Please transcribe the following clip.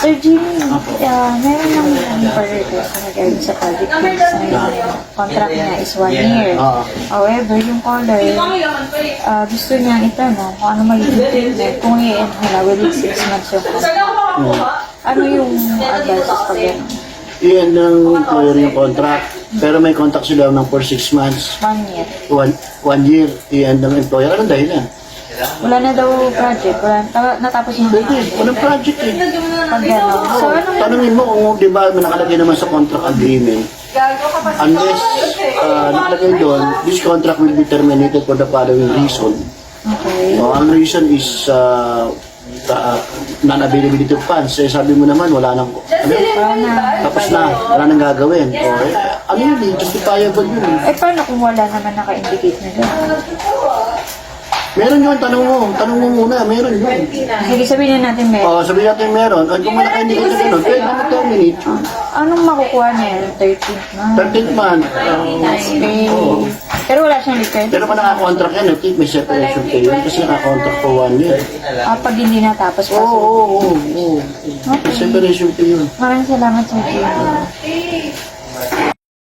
Sir Jimmy, uh, meron lang for request na regarding sa project base na contract niya is one year. However, yung caller, uh, gusto niya itanong kung ano magiging treatment kung i-end nila within 6 months yung contract. Ano yung advice pag yan? Iyan ng employer yung contract. Pero may contact sila ng for 6 months. One year. One, one year, iyan ng employer. Anong dahilan? Wala na daw project. Wala, ta- natapos yung Pwede, walang project eh. pag gano'n. So, ano Tanungin mo kung di ba may nakalagay naman sa contract agreement, unless uh, nakalagay doon, this contract will be terminated for the following reason. Okay. So, ang reason is uh, ta- non-availability of funds. Eh, sabi mo naman, wala nang, ano, tapos na, wala nang gagawin. O, eh, ano yun eh, justifiable yun eh. Eh, paano kung wala naman naka-indicate na doon? Meron yun, tanong mo, tanong mo muna, meron yun. Sige, sabihin na natin meron. O, sabihin natin meron, at kung may naka-indicate na gano'n, pwede mo terminate yun. Anong makukuha niya? 13th month. 13th month, Okay. Pero wala siyang return. pero kung naka-contract yan, I think may separation pay yun kasi naka-contract for one year. Ah, pag hindi natapos pa. Oo, oo, oo. oo. May separation pay yun. Maraming salamat, Sir Jimmy.